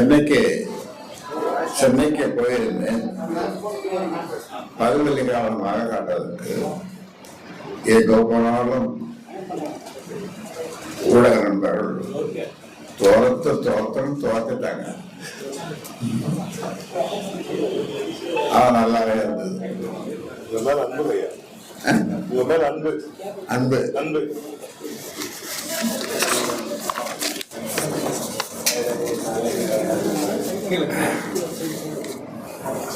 சென்னைக்கு சென்னைக்கு போயிருந்தேன் பல்வெளி காலமாக காட்டுறதுக்கு எங்கோ போனாலும் ஊடக நண்பர்கள் தோரத்து தோரத்துன்னு தோத்துட்டாங்க அவன் நல்லாவே இருந்தது அன்பு அன்பு அன்பு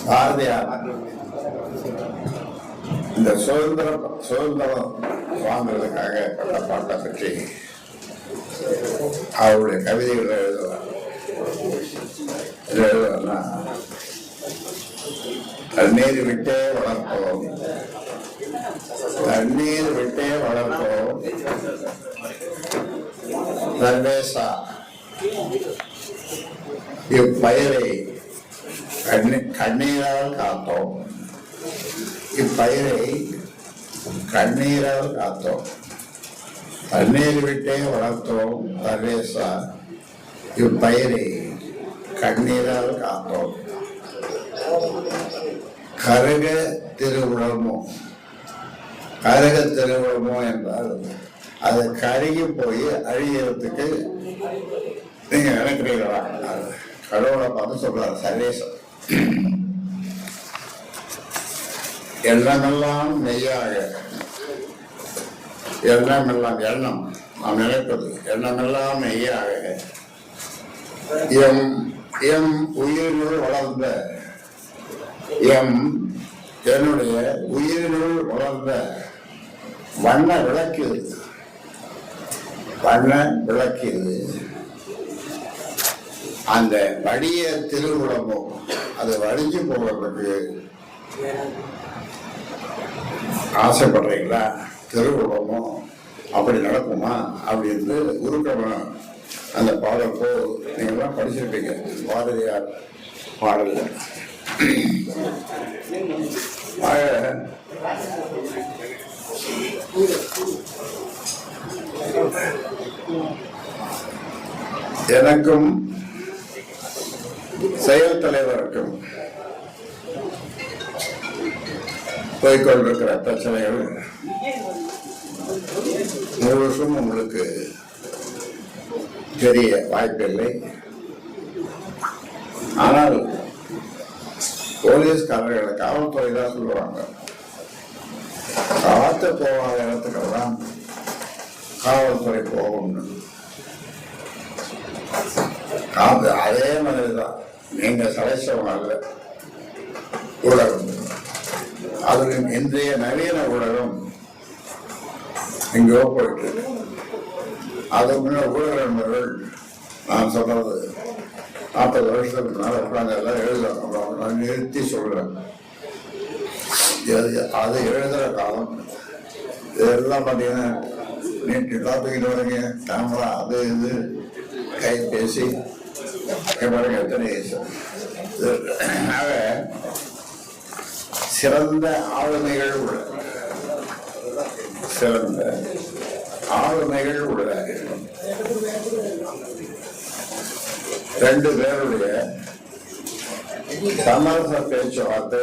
பாரதியார் இந்த சுதந்திர சுதந்திரம் சுதந்திரத்துக்காக பட்ட பாட்டை பற்றி அவருடைய கவிதைகளை எழுதுவார். எழுதுவார்னா தண்ணீர் விட்டே வளர்ப்போம். தண்ணீர் விட்டே வளர்ப்போம். சர்வேசா இப்பயிரை கண்ணி கண்ணீரால் காத்தோம். இப்பயிரை கண்ணீரால் காத்தோம். தண்ணீர் விட்டே வளர்த்தோம் பரவேசா இப்பயிரை கண்ணீரால் காத்தோம். கருக திருவுடமோ கருக திருவுடமோ என்றால் அது கருகி போய் அழியறதுக்கு நீங்கள் நினைக்கிறீங்களா கடவுளை பார்த்து சொல்றாரு சர்வேசம் எண்ணமெல்லாம் மெய்யாக. எண்ணமெல்லாம் எண்ணம் நாம் நினைப்பது எண்ணமெல்லாம் மெய்யாக. எம் எம் உயிரினுள் வளர்ந்த. எம் என்னுடைய உயிரினுள் வளர்ந்த. வண்ண விளக்கு. வண்ண விளக்கு. அந்த வடிய திருவுடம்பும் அது வடிஞ்சு போகிறதுக்கு ஆசைப்படுறீங்களா? திருவுடமோ அப்படி நடக்குமா? அப்படின்னு உருக்கமா அந்த பாடப்போ நீங்கள்லாம் படிச்சிருப்பீங்க. பாரதியார் பாடல் எனக்கும் செயல் தலைவருக்கும் போய்கொண்டிருக்கிற பிரச்சனைகள் முழுசும் உங்களுக்கு தெரிய வாய்ப்பில்லை. ஆனால் போலீஸ்காரர்களை காவல்துறை தான் சொல்லுவாங்க. காத்து போகாத இடத்துக்கெல்லாம் காவல்துறை போகும்னு. காத்து அதே மாதிரி தான். நீங்க சலைச்சவங்க அல்ல ஊடகம் அது இன்றைய நவீன ஊடகம் எங்கேயோ போயிட்டு அது முன்ன ஊடக நண்பர்கள் நான் சொல்றது நாற்பது வருஷத்துக்கு முன்னால் உட்காந்து எல்லாம் எழுதுறோம் நான் நிறுத்தி சொல்கிறேன் அது எழுதுகிற காலம். இதெல்லாம் பார்த்தீங்கன்னா நீட்டு டாபிக் வரீங்க கேமரா அது இது கைபேசி பாருங்க எத்தனை ஆக சிறந்த ஆளுமைகள் உள்ளன சிறந்த ஆளுமைகள் உள்ளன ரெண்டு பேருடைய சமரச பேச்சுவார்த்தை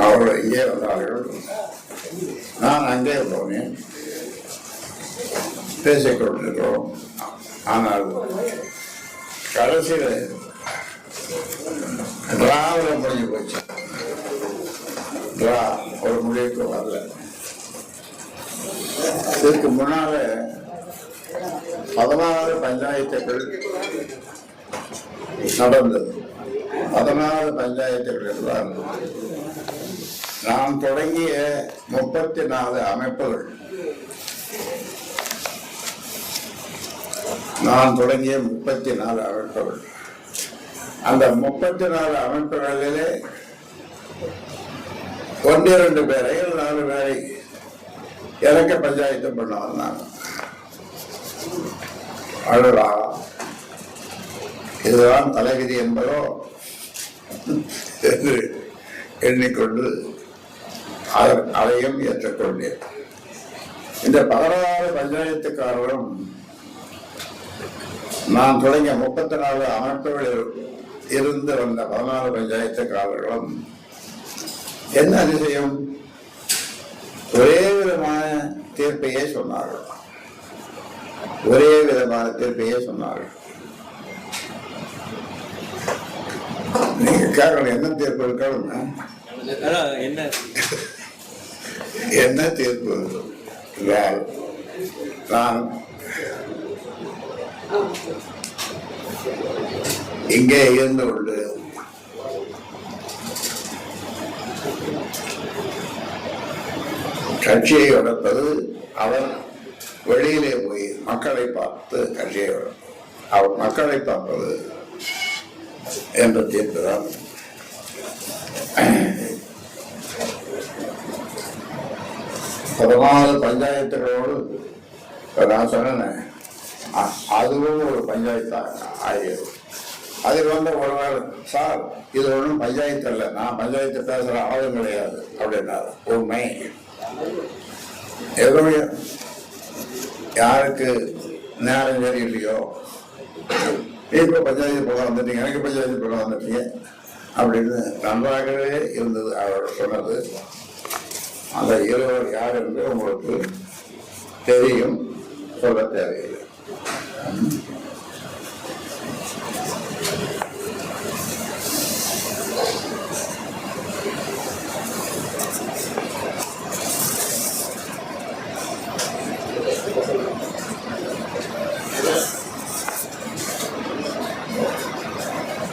அவர்கள் இங்கே வந்தார்கள் நான் அங்கே போனேன். பேசிக்கொண்டிருக்கிறோம். ஆனால் கடைசியில் டிராவில் முடிஞ்சு போச்சு. டிரா ஒரு முடிவுக்கு வரல. இதுக்கு முன்னால பதினாறு பஞ்சாயத்துகள் நடந்தது. பதினாறு பஞ்சாயத்துகள் என்றால் நாம் தொடங்கிய முப்பத்தி நாலு அமைப்புகள். நான் தொடங்கிய முப்பத்தி நாலு அமைப்புகள் அந்த முப்பத்தி நாலு அமைப்புகளிலே ஒன்றிரண்டு பேரை நாலு பேரை இறக்க பஞ்சாயத்து பண்ண வந்தாங்க. இதுதான் தலைவிதி என்பதோ? என்று எண்ணிக்கொண்டு அதையும் ஏற்றுக்கொண்டேன். இந்த பதினாறு பஞ்சாயத்துக்காரரும் நான் தொடங்கிய முப்பத்தி நாலு அமைப்புகளில் இருந்து வந்த பதினாலு பஞ்சாயத்துக்காரர்களும் என்ன அதிசயம்? ஒரே விதமான தீர்ப்பையே சொன்னார்கள். ஒரே விதமான தீர்ப்பையே சொன்னார்கள். நீங்க கேட்கணும் என்ன தீர்ப்பு இருக்கணும் என்ன? என்ன தீர்ப்பு? நான் இங்கே இருந்து கொண்டு கட்சியை வளர்ப்பது அவர் வெளியிலே போய் மக்களை பார்த்து கட்சியை வளர்ப்பது அவர் மக்களை பார்ப்பது என்ற தீர்ப்பு பிரதமாவது பஞ்சாயத்துகளோடு நான் சொன்னேன் அதுவும் ஒரு பஞ்சாயத்து ஆகியது. அதில் வந்து ஒரு சார் இது ஒன்றும் பஞ்சாயத்து இல்லை நான் பஞ்சாயத்து பேசுகிற ஆளும் கிடையாது அப்படின்னாரு. உண்மை. எதுவுமே யாருக்கு நேரம் சரி இல்லையோ இப்போ பஞ்சாயத்து போக வந்துட்டீங்க. எனக்கு பஞ்சாயத்து போக வந்துட்டீங்க. அப்படின்னு நன்றாகவே இருந்தது. அவர் சொன்னது. அந்த இருவர் யார் என்று உங்களுக்கு தெரியும். சொல்ல தேவையில்லை.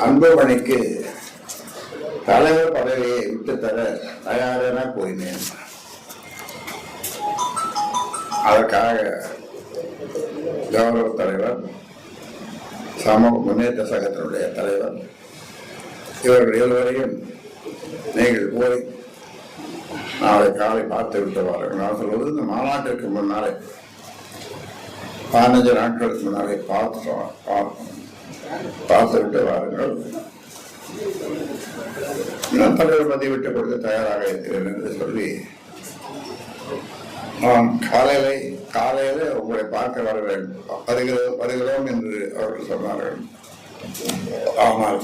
அன்புமணிக்கு தலைவர் பதவியை விட்டு தர தயாரென போயினேன். கௌரவ தலைவர் சமூக முன்னேற்ற சங்கத்தினுடைய தலைவர். இவர்கள் இருவரையும் நீங்கள் போய் நாளை காலை பார்த்து விட்டு வாருங்கள் நான் சொல்வது இந்த மாநாட்டிற்கு முன்னாலே பதினஞ்சு நாட்களுக்கு முன்னாலே பார்த்து பார்த்து விட்டு வாருங்கள் நான் தலைவர் பதவி விட்டு கொடுக்க தயாராக இருக்கிறேன் என்று சொல்லி நான் காலையில காலையில உங்களை பார்க்க வர வேண்டும். வருகிறோம் வருகிறோம் என்று அவர்கள் சொன்னார்கள். ஆமாம்.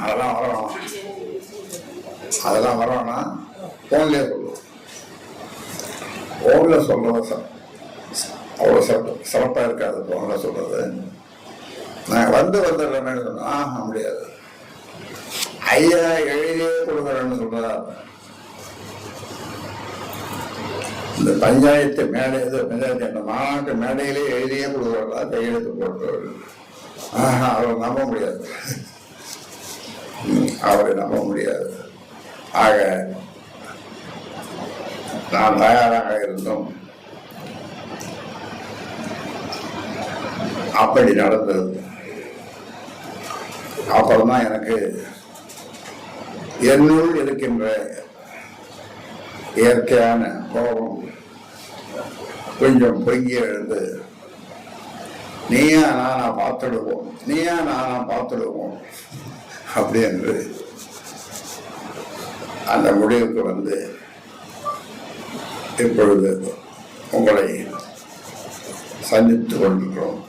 அதெல்லாம் வரோம் அதெல்லாம் வரணும்னா ஃபோன்லேயே சொல்லுவோம். போன்ல சொல்றது ச- அவ்வளோ சிறப்பு சிறப்பாக இருக்காது போன்ல சொல்றது. நான் வந்து வந்துடுறேன்னு சொன்னேன்? ஆஹா முடியாது. ஐயா எழுதியே கொடுக்குறேன்னு சொல்றதா இந்த பஞ்சாயத்து மேடை இது பஞ்சாயத்து இந்த மாநாட்டு மேடையிலே எழுதியே கொடுக்குறதா கையெழுத்து போட்டவர். ஆஹா அவரை நம்ப முடியாது. அவரை நம்ப முடியாது. ஆக நான் தயாராக இருந்தோம். அப்படி நடந்தது. அப்புறம்தான் எனக்கு என்னுள் இருக்கின்ற இயற்கையான கோபம். கொஞ்சம் பொங்கி எழுந்து நீயா நானா பார்த்துடுவோம். நீயா நானா பார்த்துடுவோம். அப்படி என்று அந்த முடிவுக்கு வந்து இப்பொழுது உங்களை சந்தித்துக் கொண்டிருக்கிறோம்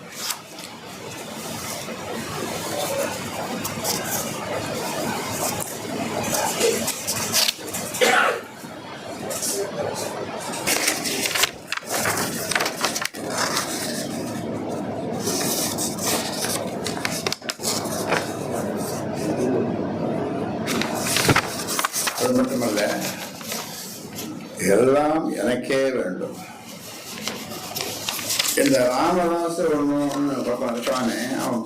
அது மட்டுமல்ல எல்லாம் எனக்கே வேண்டும். இந்த ராமதாஸ் ஒன்று ஒன்று பக்கம் இருக்கானே அவன்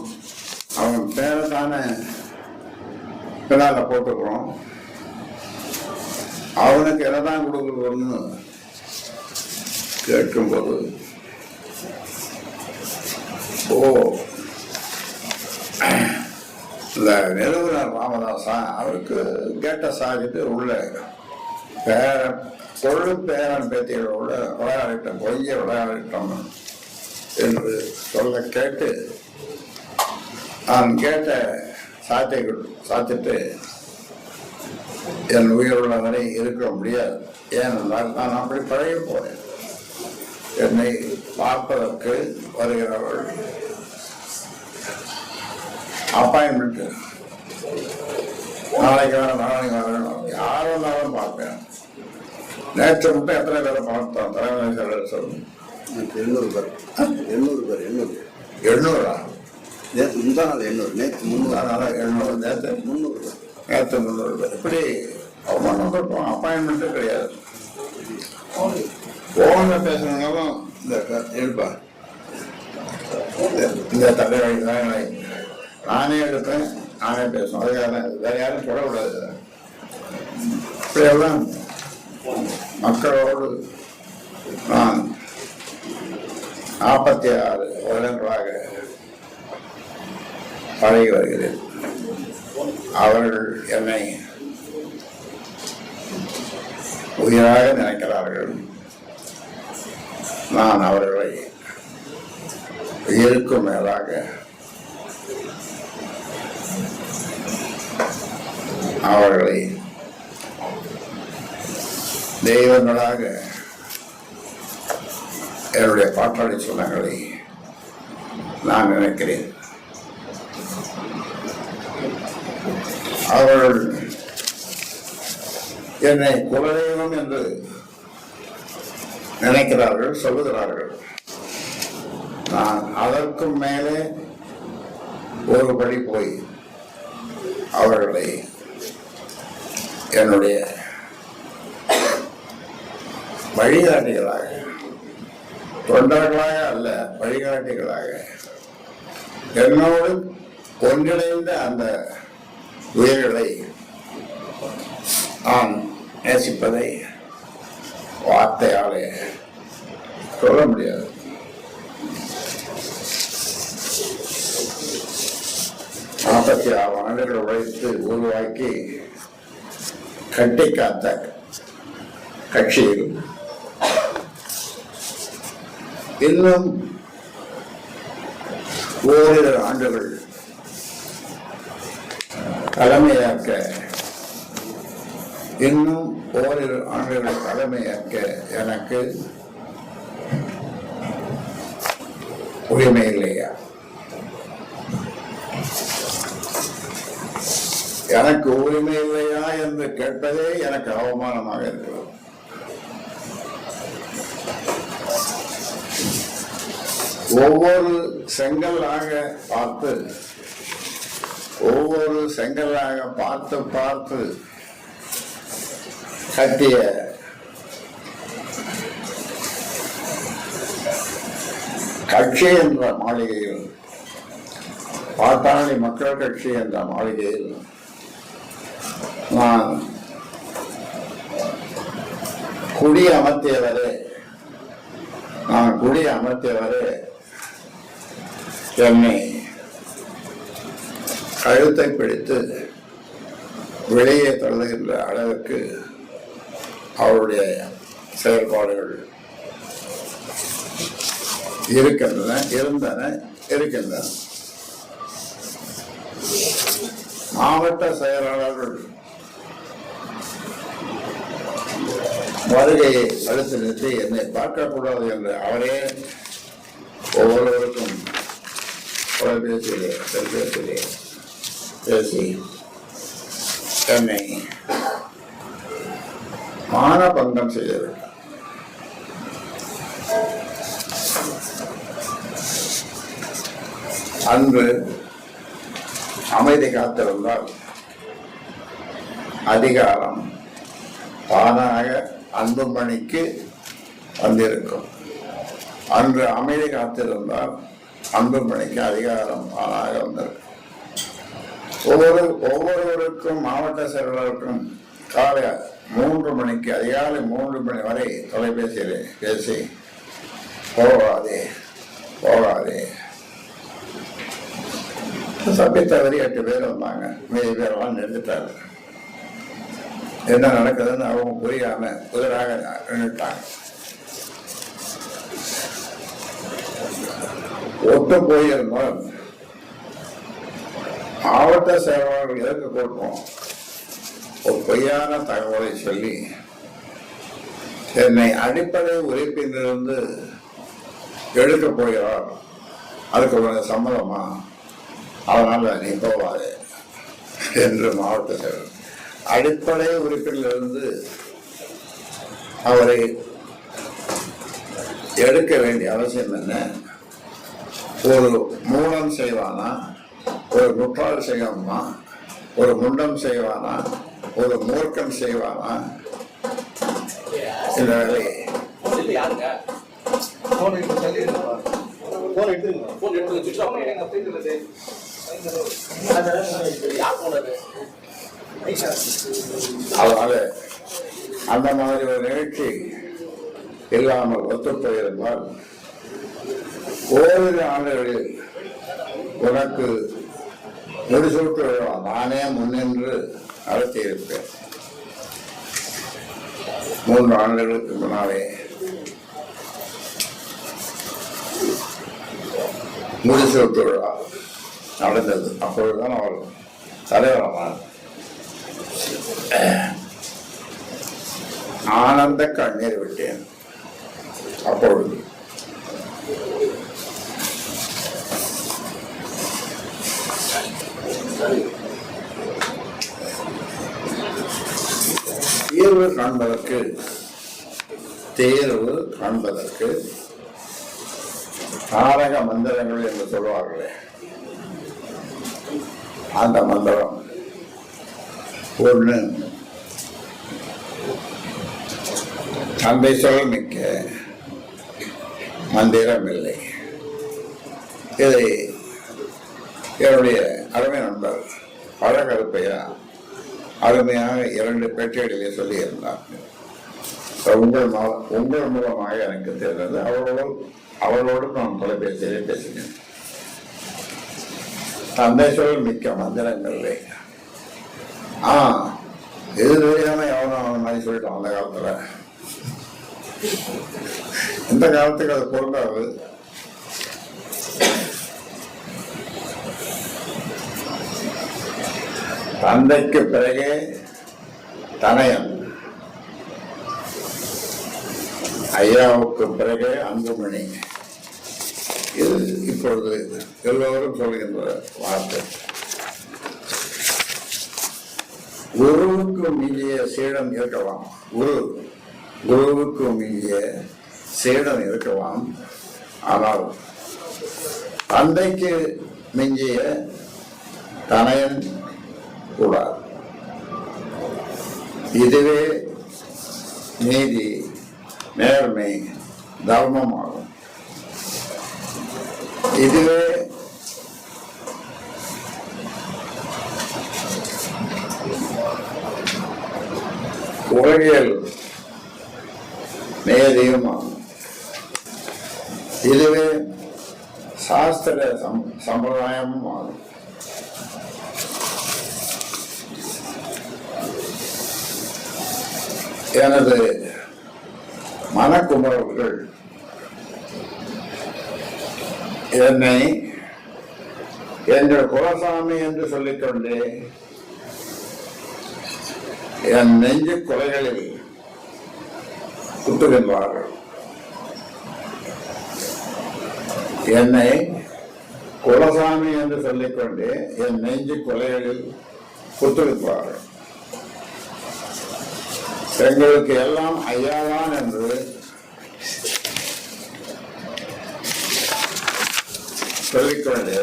அவன் பேரை தானே பின்னால போட்டுக்கிறோம். அவனுக்கு என்னதான் கொடுக்குறோம்னு கேட்கும்போது ஓ இந்த நிறுவனர் ராமதாசா அவருக்கு கேட்ட சாதிட்டு உள்ள பேரன் பொருளும் பேரன் பேத்திகளோடு விளையாடிட்டோம் பொய்ய விளையாடிட்டோம் என்று சொல்ல கேட்டு நான் கேட்ட சாத்தியங்கள் சாத்திட்டு என் உயிருள்ளவரை இருக்க முடியாது. ஏனென்றால் நான் அப்படி பழைய போறேன் என்னை பார்ப்பதற்கு வருகிறவர்கள் அப்பாயின்மெண்ட் நாளைக்கு வரணும் நாளைக்கு வரணும் யார் வந்தாலும் பார்ப்பேன். நேற்று மட்டும் எத்தனை பேரை பார்த்தோம்? தலைமை செயலர் எனக்கு எண்ணூறு பேர். எண்ணூறு பேர் எண்ணூறு. எண்ணூறா? நேற்று முந்தா நாள் எண்ணூறு நேற்று முந்நூறு. அதனால எண்ணூறு நேற்று முந்நூறு பேர். நேற்று முந்நூறு பேர். இப்படி அவமானம் கொடுப்போம் அப்பாயின்மெண்ட்டே கிடையாது. போன பேசணுன்னாலும் இந்த எடுப்பா இந்த- இந்த தலைவலி தான் நானே எடுப்பேன் நானே பேசுவேன். அதுக்காக வேற யாரும் சொல்லக்கூடாது இப்படியெல்லாம் மக்களோடு நான் நாற்பத்தி ஆறு வருடங்களாக பழகி வருகிறேன். அவர்கள் என்னை உயிராக நினைக்கிறார்கள். நான் அவர்களை உயிருக்கும் மேலாக அவர்களை தெய்வங்களாக என்னுடைய பாட்டாளி சொன்னங்களை நான் நினைக்கிறேன். அவர்கள் என்னை குலதெய்வம் என்று நினைக்கிறார்கள் சொல்லுகிறார்கள். நான் அதற்கும் மேலே ஒரு படி போய் அவர்களை என்னுடைய வழிகாட்டிகளாக தொண்டர்களாக அல்ல வழிகாட்டிகளாக என்னோடு ஒன்றிணைந்த அந்த உயிர்களை நான் நேசிப்பதை வார்த்தையாலே சொல்ல முடியாது. நாற்பத்தி ஆறு ஆண்டுகள் உழைத்து உருவாக்கி கட்டி காத்த கட்சியில் இன்னும் ஓரிரு ஆண்டுகள் தலைமையாக்க இன்னும் ஓரிரு ஆண்டுகள் தலைமையாக்க எனக்கு உரிமை இல்லையா? எனக்கு உரிமை இல்லையா என்று கேட்பதே எனக்கு அவமானமாக இருக்கிறது. ஒவ்வொரு செங்கலாக பார்த்து ஒவ்வொரு செங்கலாக பார்த்து பார்த்து கட்டிய கட்சி என்ற மாளிகையில் பாட்டாளி மக்கள் கட்சி என்ற மாளிகையில் குடி அமர்த்தியவர். நான் குடி அமர்த்தியவர். என்னை கழுத்தை பிடித்து வெளியே தள்ளுகின்ற அளவுக்கு அவருடைய செயல்பாடுகள் இருக்கின்றன இருந்தன இருக்கின்றன. மாவட்ட செயலாளர்கள் வருகை அடுத்து நிறுத்தி என்னை பார்க்கக்கூடாது என்று அவரே ஒவ்வொருவருக்கும் தொலைபேசியிலே செல்பேசியிலே பேசி என்னை மானபங்கம் செய்தது அன்று அமைதி காத்திருந்தால் அதிகாரம் தானாக அன்புமணிக்கு வந்திருக்கும் அன்று அமைதி காத்திருந்தால் அன்புமணிக்கு அதிகாரம் ஆளாக வந்திருக்கும். ஒவ்வொரு ஒவ்வொருவருக்கும் மாவட்ட செயலாளருக்கும் காலை மூன்று மணிக்கு அதிகாலை மூன்று மணி வரை தொலைபேசியில் பேசி போகாதே போகாதே. சபை தவறி எட்டு பேர் வந்தாங்க. மீதி பேரெல்லாம் நிறுத்திட்டாரு. என்ன நடக்குதுன்னு அவங்க புரியாம புதிராக நின்றுட்டாங்க ஒட்டு போயிருந்தோம் மாவட்ட செயலாளர்கள் எதற்கு கொடுப்போம்? ஒரு பொய்யான தகவலை சொல்லி என்னை அடிப்படை உழைப்பிலிருந்து எடுக்க போகிறார். அதுக்கு உனக்கு சம்மதமா அதனால நீ போவாது. என்று மாவட்ட செயலர் அடிப்படை உறுப்பிலிருந்து அவரை எடுக்க வேண்டிய அவசியம் என்ன? ஒரு மூலம் செய்வானா? ஒரு முட்டாள் செய்வானா? ஒரு முண்டம் செய்வானா? ஒரு மூர்க்கம் செய்வானா? இந்த வேலையை யார் போனது அதனால அந்த மாதிரி ஒரு நிகழ்ச்சி இல்லாமல் ஒத்துப்போயிருந்தால் ஓரிரு ஆண்டுகளில் உனக்கு முடிசூட்டு விழா நானே முன்னின்று நடத்தியிருப்பேன். மூன்று ஆண்டுகளுக்கு முன்னாலே. முடிசூட்டு விழா நடந்தது. அப்பொழுதுதான் அவர் தலைவரமானார். ஆனந்த கண்ணீர் விட்டேன். அப்பொழுது தீர்வு காண்பதற்கு தேர்வு காண்பதற்கு தாரக மந்திரங்கள் என்று சொல்வார்களே. அந்த மந்திரம் ஒன்று தந்தை சொல் மிக்க மந்திரம் இல்லை. இதை என்னுடைய அருமை நண்பர் பழகருப்பையா அருமையாக இரண்டு பேட்டைகளிலே சொல்லியிருந்தார். உங்கள் உங்கள் மூலமாக எனக்கு தெரிந்தது. அவர்களோடு அவர்களோடு நான் தொலைபேசியிலே பேசினேன். தந்தை சொல் மிக்க மந்திரங்கள் ஆ இது தெரியாம எவனோ அவன் மாதிரி சொல்லிட்டான் அந்த காலத்தில் இந்த காலத்துக்கு அது பொருந்தாது. தந்தைக்கு பிறகு தனயம் ஐயாவுக்கு பிறகே அன்புமணி. இது இப்பொழுது எல்லோரும் சொல்கின்ற வார்த்தை. குருவுக்கு மிஞ்சிய சீடம் இருக்கலாம். குரு குருவுக்கு மிஞ்சிய சீடம் இருக்கலாம். ஆனால் தந்தைக்கு மிஞ்சிய தனையன் கூடாது. இதுவே நீதி நேர்மை தர்மமாகும். இதுவே உலகியல் நேதியுமாகும் இதுவே சாஸ்திர சம் சம்பிரதாயமும் ஆகும். எனது மனக்குமரல்கள் என்னை எங்கள் குலசாமி என்று சொல்லிக்கொண்டே என் நெஞ்சு கொலைகளில் குத்துகின்றார்கள் என்னை குலசாமி என்று சொல்லிக்கொண்டு என் நெஞ்சு கொலைகளில் குத்துவிப்பார்கள் எங்களுக்கு எல்லாம் ஐயாதான் என்று சொல்லிக்கொண்டு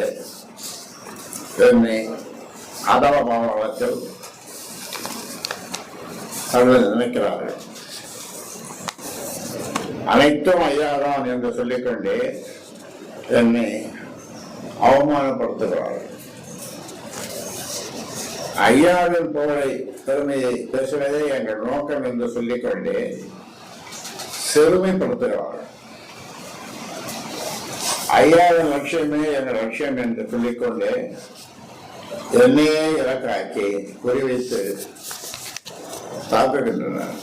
என்னை அதவ பாவத்தில் அவர்கள் நினைக்கிறார்கள். அனைத்தும் ஐயாதான் என்று சொல்லிக்கொண்டே என்னை அவமானப்படுத்துகிறார்கள். ஐயாவின் புகழை பெருமையை பேசுவதே எங்கள் நோக்கம் என்று சொல்லிக்கொண்டே சிறுமைப்படுத்துகிறார்கள் ஐயாவின் லட்சியமே எங்கள் லட்சியம் என்று சொல்லிக்கொண்டே என்னையே இலக்காக்கி குறிவைத்து தாக்குகின்றனர்.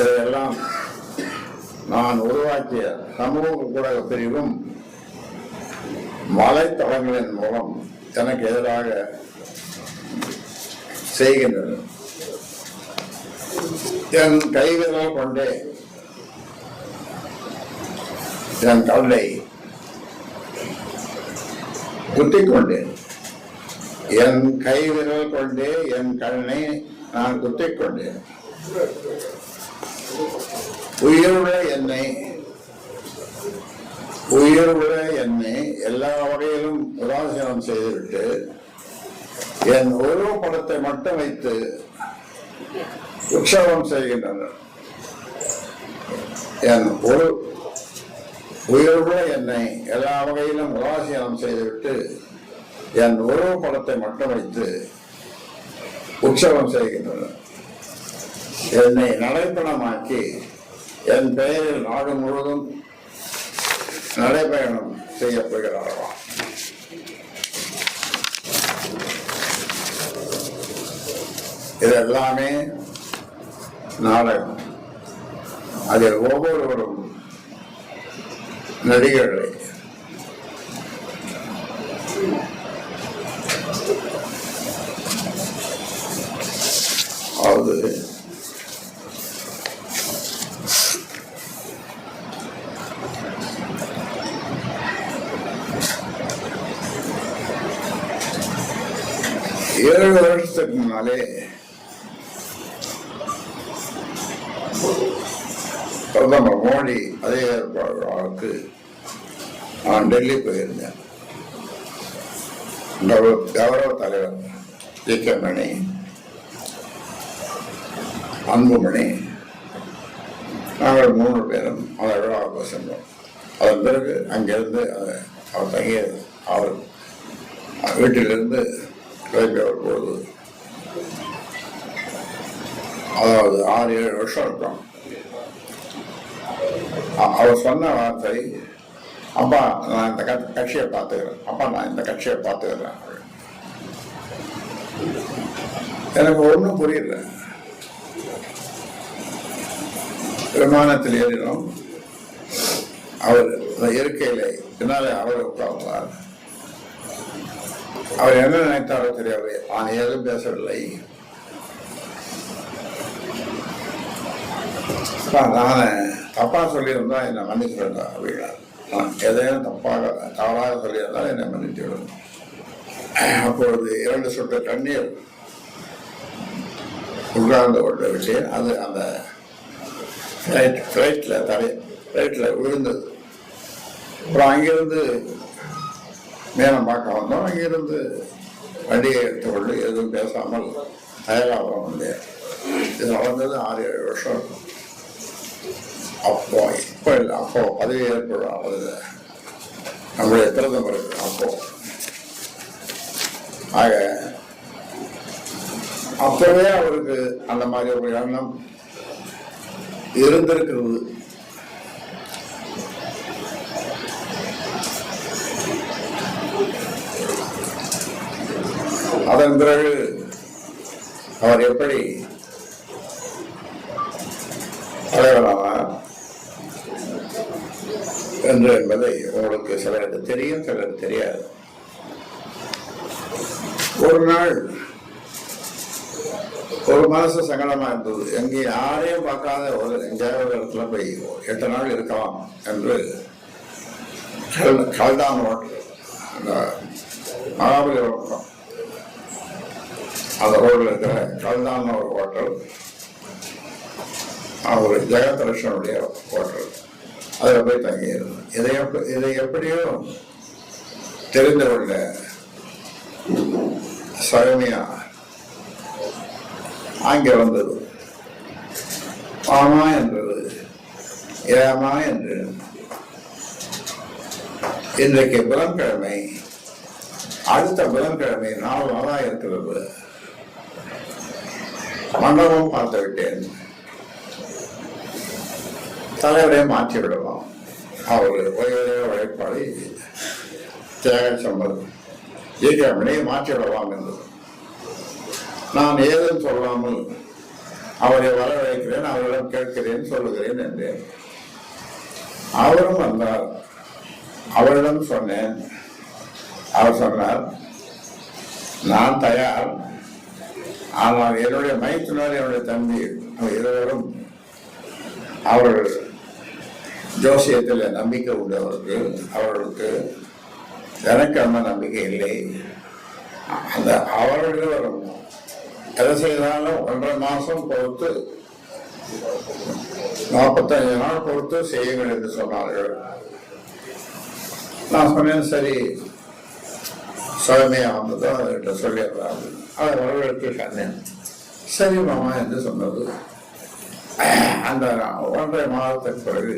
இதையெல்லாம் நான் உருவாக்கிய சமூக ஊடக பிரிவும் வலைத்தளங்களின் மூலம் எனக்கு எதிராக செய்கின்றன. என் கைவிரல் கொண்டே என் கல்லை குத்திக் கொண்டேன் என் கைவிரல் கொண்டே என் கண்ணை நான் குத்திக் கொண்டேன் உயிருள்ள என்னை உயிருள்ள என்னை எல்லா வகையிலும் உதாசீனம் செய்துவிட்டு என் உருவ படத்தை மட்டும் வைத்து உற்சவம் செய்கின்றனர். என் ஒரு உயிருள்ள என்னை எல்லா வகையிலும் உதாசீனம் செய்துவிட்டு என் உருவ படத்தை மட்டும் வைத்து உற்சவம் செய்கின்றனர். என்னை நடைப்பணமாக்கி என் பெயரில் நாடு முழுவதும் நடைபயணம் செய்யப் போகிறார்களாம் இது எல்லாமே நாடகம் அதில் ஒவ்வொருவரும் நடிகர்களை அதாவது ஏழு வருஷத்துக்கு பிரதமர் மோடி அதே ஏற்பாடுக்கு நான் டெல்லி போயிருந்தேன் கௌரவ- தலைவர் ஜி கே மணி அன்புமணி நாங்கள் மூணு பேரும் அந்த விழாவுக்கு சென்றோம் அதன் பிறகு அங்கிருந்து அவர் தங்கிய அவர் வீட்டிலிருந்து கிளம்பி வரும்போது அதாவது ஆறு ஏழு வருஷம் இருக்கும். அவர் சொன்ன வார்த்தை அப்பா நான் இந்த கட்சியை பார்த்துக்கிறேன். அப்பா நான் இந்த கட்சியை பார்த்துக்கிறேன். எனக்கு ஒன்றும் புரியல. விமானத்தில் ஏறினோம். அவர் அந்த பின்னாலே அவர் உட்கார்ந்தார். அவர் என்ன நினைத்தாரோ தெரியவில்லை நான் ஏதும் பேசவில்லை. நான் தப்பாக சொல்லியிருந்தா என்னை மன்னிச்சிருந்தா அப்படின்னா நான் எதையும் தப்பாக தவறாக சொல்லியிருந்தால் என்னை மன்னித்து விடும் அப்பொழுது இரண்டு சொட்டு தண்ணீர் உட்கார்ந்து கொண்டு விஷயம் அது அந்த ஃப்ளைட் ஃப்ளைட்டில் தலை ஃப்ளைட்டில் விழுந்தது. அப்புறம் அங்கிருந்து மேலம் பார்க்க வந்தோம் இங்கிருந்து வண்டியை எடுத்துக்கொண்டு எதுவும் பேசாமல் தயாராக வந்தேன் இது நடந்தது ஆறு ஏழு வருஷம் இருக்கும். அப்போ இப்போ இல்லை. அப்போ பதவி ஏற்படும் அது நம்முடைய பிரதமருக்கு அப்போ. ஆக அப்பவே அவருக்கு அந்த மாதிரி ஒரு எண்ணம் இருந்திருக்கிறது. அதன் பிறகு அவர் எப்படி தலைவரானார் என்று என்பதை உங்களுக்கு சிலருக்கு தெரியும் சிலருக்கு தெரியாது. ஒரு நாள் ஒரு மாதம் சங்கடமா இருந்தது. எங்கே யாரையும் பார்க்காத ஒரு எங்கேயாவது ஒரு இடத்துல போய் எட்டு நாள் இருக்கலாம் என்று கல்- கல்தான் ஹோட்டல் அந்த மகாபலிபுரம் அந்த ரோடில் இருக்கிற கல்தான் ஒரு ஹோட்டல். அவர் ஜெகத்ரட்சனுடைய ஹோட்டல். அதில் போய் தங்கியிருந்தோம் இதை எப்ப- இதை எப்படியோ தெரிந்து கொள்ள சகமியா அங்கே வந்தது. ஆமா என்றது ஏமா என்று. இன்றைக்கு புதன்கிழமை அடுத்த புதன்கிழமை நாள் நாளாக இருக்கிறது மண்டபம் பார்த்து விட்டேன் தலைவரை மாற்றி விடலாம் அவர் ஓய்வதே உழைப்பாளி. தியாக சம்பத் ஜெயிக்காமலே மாற்றி விடலாம் என்றது நான் ஏதும் சொல்லாமல் அவரை வரவழைக்கிறேன் அவரிடம் கேட்கிறேன் சொல்லுகிறேன் என்றேன். அவரும் வந்தார். அவரிடம் சொன்னேன். அவர் சொன்னார் நான் தயார். ஆனால் என்னுடைய மைத்துனர் என்னுடைய தம்பி இருவரும் அவர்கள் ஜோசியத்தில் நம்பிக்கை உள்ளவருக்கு அவர்களுக்கு எனக்கு அந்த நம்பிக்கை இல்லை. அந்த அவர்கள் எதை செய்தாலும் ஒன்றரை மாதம் பொறுத்து நாற்பத்தஞ்சு நாள் பொறுத்து செய்யுங்கள் என்று சொன்னார்கள். நான் சொன்னேன் சரி சுவாமியா வந்ததும் அவர்கிட்ட சொல்லிடுறாங்க அவர் அவர்களுக்கு சொன்னேன் சரி மாமா என்று சொன்னது அந்த ஒன்றரை மாதத்துக்கு பிறகு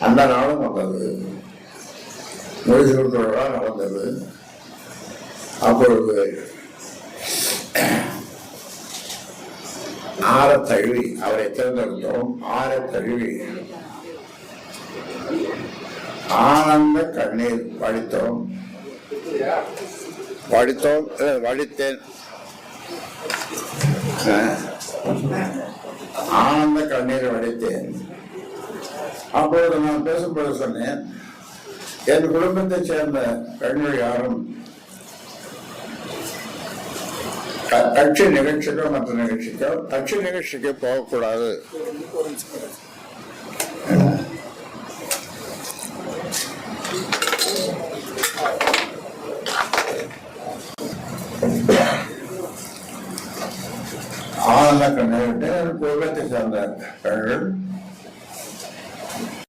அந்த நாளும் வந்தது மொழி விழா நடந்தது அப்பொழுது ஆற தழுவி அவரை தேர்ந்தெடுத்தோம் ஆற தழுவி ஆனந்த கண்ணீர் படித்தோம் வடித்தோம் இல்ல, வடித்தேன். ஆனந்த கண்ணீரை வடித்தேன். அப்போது நான் பேசும்போது சொன்னேன் என் குடும்பத்தைச் சேர்ந்த பெண்கள் யாரும் கட்சி நிகழ்ச்சிக்கோ மற்ற நிகழ்ச்சிக்கோ கட்சி நிகழ்ச்சிக்கு போகக்கூடாது. ஆனந்த கண்ணீர் குடும்பத்தை சேர்ந்த பெண்கள்